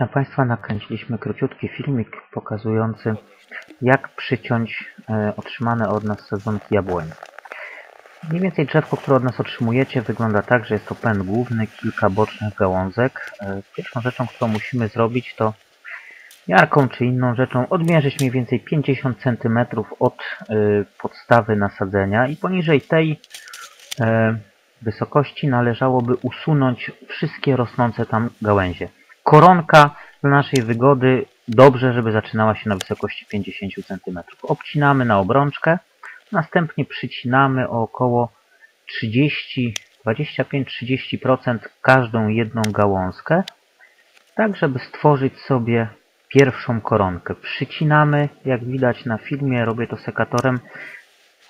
Dla Państwa nakręciliśmy króciutki filmik pokazujący jak przyciąć e, otrzymane od nas sezonki jabłoni. Mniej więcej drzewko, które od nas otrzymujecie wygląda tak, że jest to pęd główny, kilka bocznych gałązek. E, pierwszą rzeczą, którą musimy zrobić to miarką czy inną rzeczą odmierzyć mniej więcej 50 cm od e, podstawy nasadzenia i poniżej tej wysokości należałoby usunąć wszystkie rosnące tam gałęzie. Koronka dla naszej wygody dobrze, żeby zaczynała się na wysokości 50 cm. Obcinamy na obrączkę, następnie przycinamy o około 30, 25-30% każdą jedną gałązkę, tak żeby stworzyć sobie pierwszą koronkę. Przycinamy, jak widać na filmie, robię to sekatorem,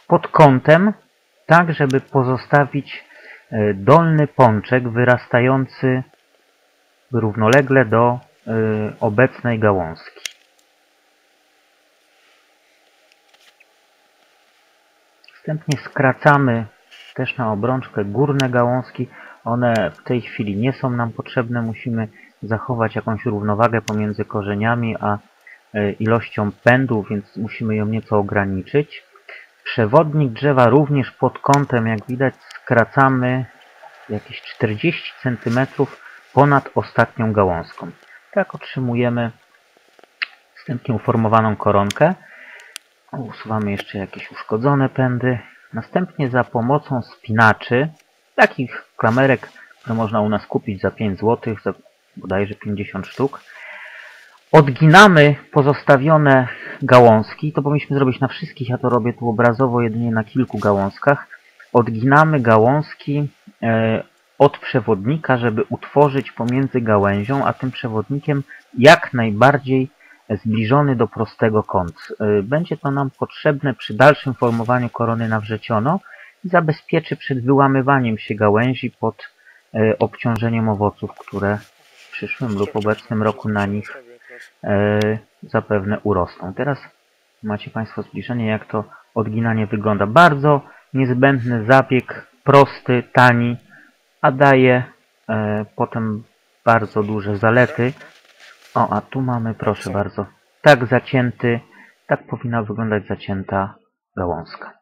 pod kątem, tak żeby pozostawić e, dolny pączek wyrastający równolegle do y, obecnej gałązki. Następnie skracamy też na obrączkę górne gałązki. One w tej chwili nie są nam potrzebne. Musimy zachować jakąś równowagę pomiędzy korzeniami a y, ilością pędu, więc musimy ją nieco ograniczyć. Przewodnik drzewa również pod kątem, jak widać, skracamy jakieś 40 cm ponad ostatnią gałązką. Tak otrzymujemy wstępnie uformowaną koronkę. Usuwamy jeszcze jakieś uszkodzone pędy. Następnie za pomocą spinaczy, takich klamerek, które można u nas kupić za 5 zł, za bodajże 50 sztuk, odginamy pozostawione gałązki. To powinniśmy zrobić na wszystkich, ja to robię tu obrazowo jedynie na kilku gałązkach. Odginamy gałązki e, od przewodnika, żeby utworzyć pomiędzy gałęzią a tym przewodnikiem jak najbardziej zbliżony do prostego kąt. Y, Będzie to nam potrzebne przy dalszym formowaniu korony nawrzeciono i zabezpieczy przed wyłamywaniem się gałęzi pod y, obciążeniem owoców, które w przyszłym lub obecnym roku na nich y, zapewne urosną. Teraz macie Państwo zbliżenie, jak to odginanie wygląda. Bardzo niezbędny zabieg, prosty, tani, a daje e, potem bardzo duże zalety. O, a tu mamy, proszę bardzo, tak zacięty, tak powinna wyglądać zacięta gałązka.